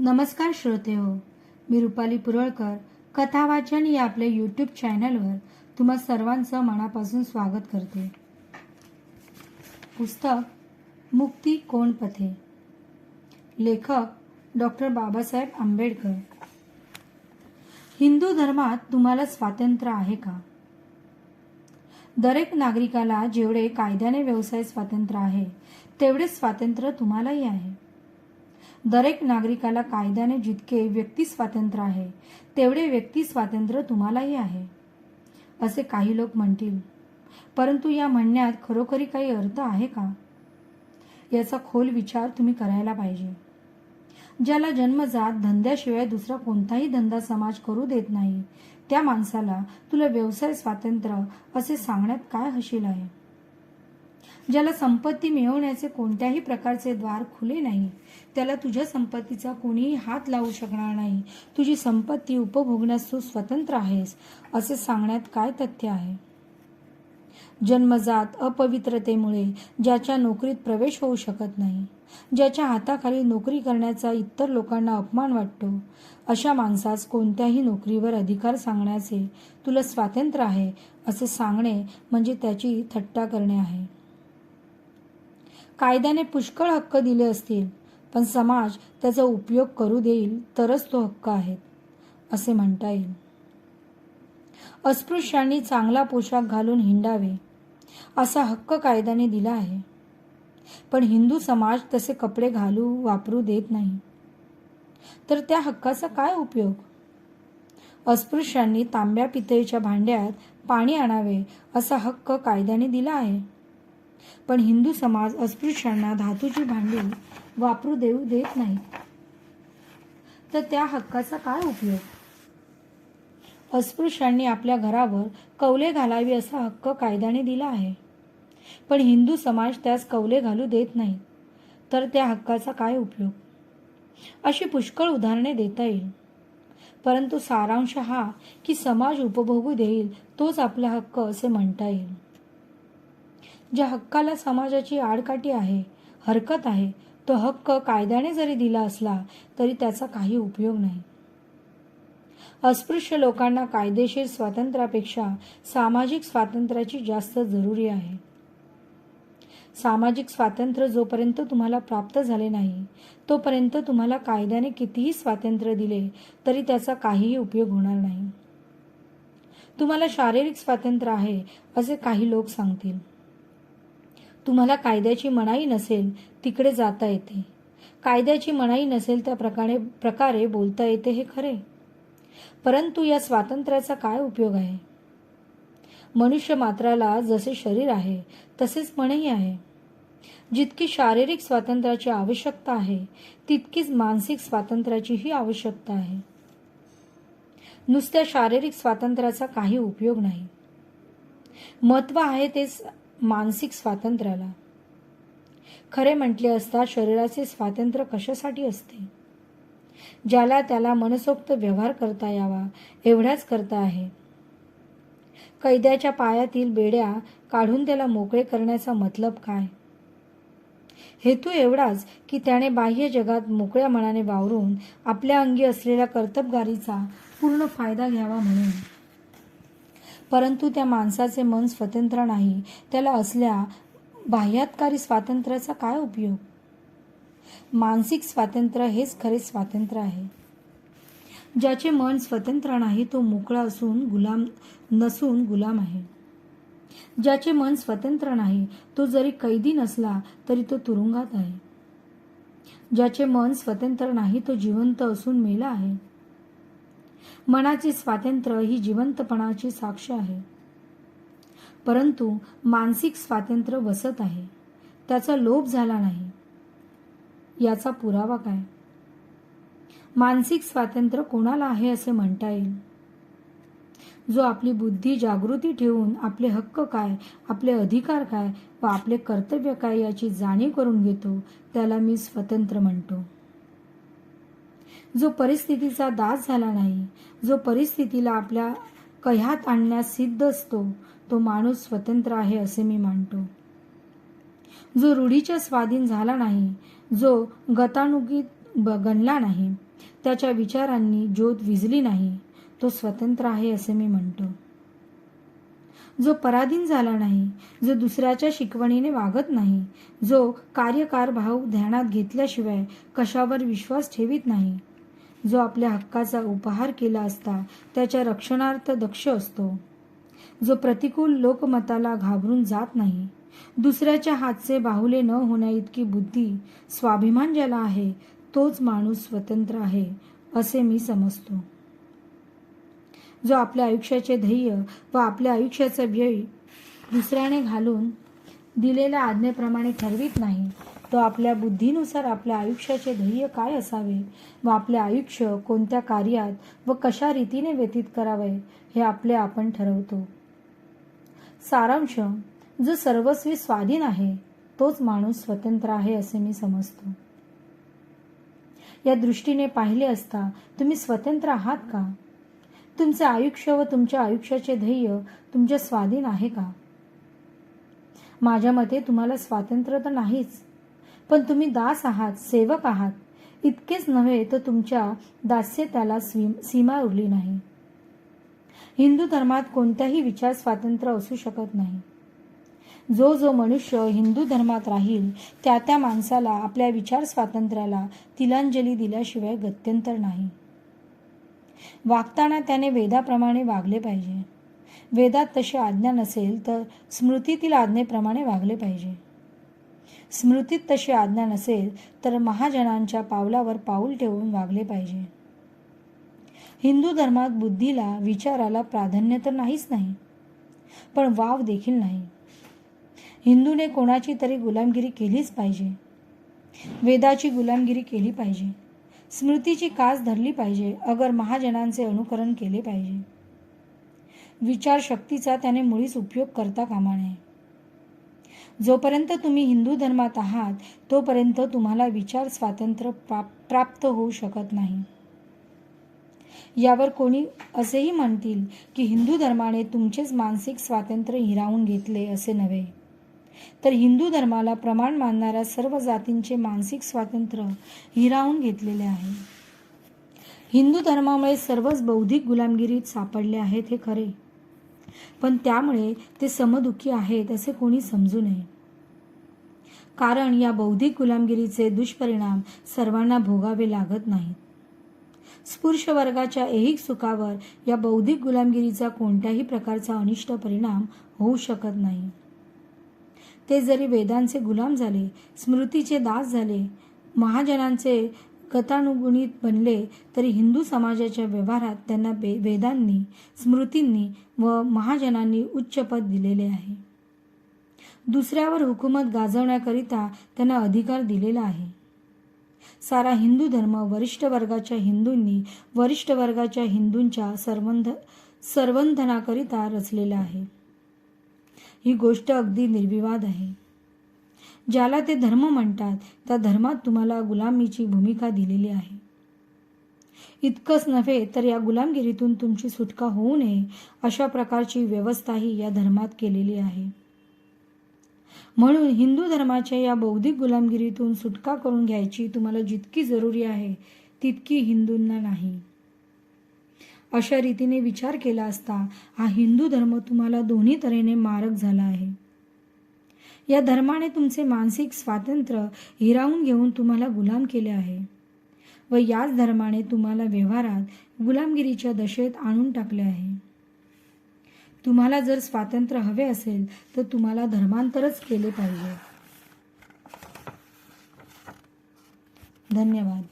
नमस्कार श्रोते हो मी रुपाली पुरळकर कथा वाचन या आपल्या यूट्यूब चॅनलवर तुम्हा सर्वांचं मनापासून स्वागत करते. पुस्तक मुक्ती कोण पथे? लेखक डॉक्टर बाबासाहेब आंबेडकर. हिंदू धर्मात तुम्हाला स्वातंत्र्य आहे का? दरेक नागरिकाला जेवढे कायद्याने व्यवसाय स्वातंत्र्य आहे तेवढेच स्वातंत्र्य तुम्हालाही आहे. दरेक नागरिकाला कायद्याने जितके व्यक्ती स्वातंत्र्य आहे तेवढे व्यक्ती स्वातंत्र्य तुम्हालाही आहे असे काही लोक म्हणतील. परंतु या म्हणण्यात खरोखरी काही अर्थ आहे का? याचा खोल विचार तुम्ही करायला पाहिजे. ज्याला जन्मजात धंद्याशिवाय दुसरा कोणताही धंदा समाज करू देत नाही त्या माणसाला तुला व्यवसाय स्वातंत्र्य असे सांगण्यात काय हशील आहे? ज्याला संपत्ती मिळवण्याचे कोणत्याही प्रकारचे द्वार खुले नाही. त्याला तुझ्या संपत्तीचा कोणीही हात लावू शकणार नाही. तुझी संपत्ती उपभोगण्यास तू स्वतंत्र आहेस असे सांगण्यात काय तथ्य आहे? जन्मजात अपवित्रतेमुळे ज्याच्या नोकरीत प्रवेश होऊ शकत नाही ज्याच्या हाताखाली नोकरी करण्याचा इतर लोकांना अपमान वाटतो अशा माणसास कोणत्याही नोकरीवर अधिकार सांगण्याचे तुला स्वातंत्र्य आहे असे सांगणे म्हणजे त्याची थट्टा करणे आहे. कायद्याने पुष्कळ हक्क दिले असतील पण समाज त्याचा उपयोग करू देईल तरच तो हक्क आहे असे म्हणता येईल. अस्पृश्यांनी चांगला पोशाख घालून हिंडावे असा हक्क कायद्याने दिला आहे. पण हिंदू समाज तसे कपडे घालू वापरू देत नाही. तर त्या हक्काचा काय उपयोग? अस्पृश्यांनी तांब्या पितळीच्या भांड्यात पाणी आणावे असा हक्क कायद्याने दिला आहे. पण हिंदू समाज अस्पृश्यांना धातूची भांडी वापरू देऊ देत नाही. तर त्या हक्काचा काय उपयोग? अस्पृश्यांनी आपल्या घरावर कौले घालावी असा हक्क कायद्याने दिला आहे. पण हिंदू समाज त्यास कौले घालू देत नाही. तर त्या हक्काचा काय उपयोग? अशी पुष्कळ उदाहरणे देता येईल. परंतु सारांश हा की समाज उपभोगू देईल तोच आपला हक्क असे म्हणता येईल. ज्या हक्काला समाजाची आडकाठी आहे हरकत आहे तो हक्क कायद्याने जरी दिला असला तरी त्याचा काही उपयोग नाही. अस्पृश्य लोकांना कायदेशीर स्वातंत्र्यापेक्षा सामाजिक स्वातंत्र्याची जास्त जरुरी आहे. सामाजिक स्वातंत्र्य जोपर्यंत तुम्हाला प्राप्त झाले नाही तोपर्यंत तुम्हाला कायद्याने कितीही स्वातंत्र्य दिले तरी त्याचा काहीही उपयोग होणार नाही. तुम्हाला शारीरिक स्वातंत्र्य आहे असे काही लोक सांगतील. तुम्हाला कायद्याची मनाई नसेल तिकडे जाता येते. कायद्याची मनाई नसेल त्या प्रकारे प्रकारे बोलता येते हे खरे. परंतु या स्वातंत्र्याचा काय उपयोग आहे? मनुष्य मात्राला जसे शरीर आहे तसेच मनही आहे. जितकी शारीरिक स्वातंत्र्याची आवश्यकता आहे तितकीच मानसिक स्वातंत्र्याचीही आवश्यकता आहे. नुसत्या शारीरिक स्वातंत्र्याचा काही उपयोग नाही. महत्त्व आहे तेच मानसिक स्वातंत्र्याला. खरे म्हटले असता शरीराचे स्वातंत्र्य कशासाठी असते? ज्याला त्याला मनसोक्त व्यवहार करता यावा एवढाच करता आहे. कैद्याच्या पायातील बेड्या काढून त्याला मोकळे करण्याचा मतलब काय? हेतू एवढाच की त्याने बाह्य जगात मोकळ्या मनाने वावरून आपल्या अंगी असलेल्या कर्तबगारीचा पूर्ण फायदा घ्यावा म्हणून. परंतु त्या माणसाचे मन स्वतंत्र नाही. त्याला असल्या बाह्यातकारी स्वातंत्र्याचा काय उपयोग? मानसिक स्वातंत्र्य हेच खरे स्वातंत्र्य आहे. ज्याचे मन स्वतंत्र नाही तो मोकळा असून गुलाम नसून गुलाम आहे. ज्याचे मन स्वतंत्र नाही तो जरी कैदी नसला तरी तो तुरुंगात आहे. ज्याचे मन स्वतंत्र नाही तो जिवंत असून मेला आहे. मनाचे स्वातंत्र्य ही जिवंतपणाची साक्ष आहे. परंतु मानसिक स्वातंत्र्य वसत आहे. त्याचा लोप झाला नाही. याचा पुरावा काय? मानसिक स्वातंत्र्य कोणाला आहे असे म्हणता येईल? जो आपली बुद्धी जागृती ठेवून आपले हक्क काय आपले अधिकार काय व आपले कर्तव्य काय याची जाणीव करून घेतो त्याला मी स्वतंत्र म्हणतो. जो परिस्थितीचा दास झाला नाही जो परिस्थितीला आपल्या कह्यात आणण्यास सिद्ध असतो तो माणूस स्वतंत्र आहे असे मी मानतो. जो रूढीच्या स्वाधीन झाला नाही जो गतानुगीत ब गणला नाही त्याच्या विचारांनी ज्योत विजली नाही तो स्वतंत्र आहे असे मी म्हणतो जो पराधीन झाला नाही जो दुसऱ्याच्या शिकवणीने वागत नाही जो कार्यकार भाव ध्यानात घेतल्याशिवाय कशावर विश्वास ठेवित नाही जो आपल्या हक्काचा उपहार केला असता त्याच्या रक्षणार्थ दक्ष असतो. जो प्रतिकूल लोकमताला घाबरून जात नाही. दुसऱ्याच्या हातचे बाहुले न होण्या इतकी बुद्धी स्वाभिमान ज्याला आहे तोच माणूस स्वतंत्र आहे असे मी समजतो. जो आपल्या आयुष्याचे ध्येय व आपल्या आयुष्याचा व्यय दुसऱ्याने घालून दिलेल्या आज्ञेप्रमाणे ठरवित नाही तो आपल्या बुद्धीनुसार आपल्या आयुष्याचे ध्येय काय असावे व आपले आयुष्य कोणत्या कार्यात व कशा रीतीने व्यतीत करावे हे आपले आपण ठरवतो. सारांश जो सर्वस्वी स्वाधीन आहे तोच माणूस स्वतंत्र आहे असे मी समजतो. या दृष्टीने पाहिले असता तुम्ही स्वतंत्र आहात का? तुमचे आयुष्य व तुमच्या आयुष्याचे ध्येय तुमच्या स्वाधीन आहे का? माझ्या मते तुम्हाला स्वातंत्र्य तर नाहीच पण तुम्ही दास आहात सेवक आहात. इतकेच नव्हे तर तुमच्या दास्यताला सीमा उरली नाही. हिंदू धर्मात कोणत्याही विचार स्वातंत्र्य असू शकत नाही. जो जो मनुष्य हिंदू धर्मात राहील त्या त्या माणसाला आपल्या विचार स्वातंत्र्याला तिलांजली दिल्याशिवाय गत्यंतर नाही. वागताना त्याने वेदाप्रमाणे वागले पाहिजे. वेदात तशी आज्ञा नसेल तर स्मृतीतील आज्ञेप्रमाणे वागले पाहिजे. स्मृतीत तशी आज्ञा नसेल तर महाजनांच्या पावलावर पाऊल ठेवून वागले पाहिजे. हिंदू धर्मात बुद्धीला विचाराला प्राधान्य तर नाहीच नाही पण वाव देखील नाही. हिंदूने कोणाची तरी गुलामगिरी केलीच पाहिजे. वेदाची गुलामगिरी केली पाहिजे. स्मृतीची कास धरली पाहिजे अगर महाजनांचे अनुकरण केले पाहिजे. विचारशक्तीचा त्याने मुळीच उपयोग करता कामा नये. जोपर्यंत तुम्ही हिंदू धर्मात आहात तोपर्यंत तुम्हाला विचार स्वातंत्र्य प्राप्त होऊ शकत नाही. यावर कोणी असेही म्हणतील की हिंदू धर्माने तुमचेच मानसिक स्वातंत्र्य हिरावून घेतले असे नव्हे. तर हिंदू धर्माला प्रमाण मानणाऱ्या सर्व जातींचे मानसिक स्वातंत्र्य हिरावून घेतलेले आहे. हिंदू धर्मामुळे सर्वच बौद्धिक गुलामगिरीत सापडले आहेत हे खरे. पण त्यामुळे ते समदुखी आहेत असे कोणी समजू नये. कारण या बौद्धिक गुलामगिरीचे दुष्परिणाम सर्वांना भोगावे लागत नाहीत. स्पृश वर्गाच्या ऐहिक सुखावर या बौद्धिक गुलामगिरीचा कोणत्याही प्रकारचा अनिष्ट परिणाम होऊ शकत नाही. ते जरी वेदांचे गुलाम झाले स्मृतीचे दास झाले महाजनांचे कथानुगुणित बनले तरी हिंदू समाजाच्या व्यवहारात त्यांना वेदांनी स्मृतींनी व महाजनांनी उच्च पद दिलेले आहे. दुसऱ्यावर हुकूमत गाजवण्याकरिता त्यांना अधिकार दिलेला आहे. सारा हिंदू धर्म वरिष्ठ वर्गाच्या हिंदूंनी वरिष्ठ वर्गाच्या हिंदूंच्या सर्वंध सर्वंधनाकरिता रचलेला आहे. ही गोष्ट अगदी निर्विवाद आहे. ज्याला ते धर्म म्हणतात त्या धर्मात तुम्हाला गुलामीची भूमिका दिलेली आहे. इतकंच नव्हे तर या गुलामगिरीतून तुमची सुटका होऊ नये अशा प्रकारची व्यवस्थाही या धर्मात केलेली आहे. म्हणून हिंदू धर्माच्या या बौद्धिक गुलामगिरीतून सुटका करून घ्यायची तुम्हाला जितकी जरुरी आहे तितकी हिंदूंना नाही. अशा रीतीने विचार केला असता हा हिंदू धर्म तुम्हाला दोन्ही तऱ्हेने मारक झाला आहे. या धर्माने तुमचे मानसिक स्वातंत्र्य हिरावून घेऊन तुम्हाला गुलाम केले आहे. व याच धर्माने तुम्हाला व्यवहारात गुलामगिरीच्या दशेत आणून टाकले आहे. तुम्हाला जर स्वातंत्र्य हवे असेल तर तुम्हाला धर्मांतरच केले पाहिजे. धन्यवाद.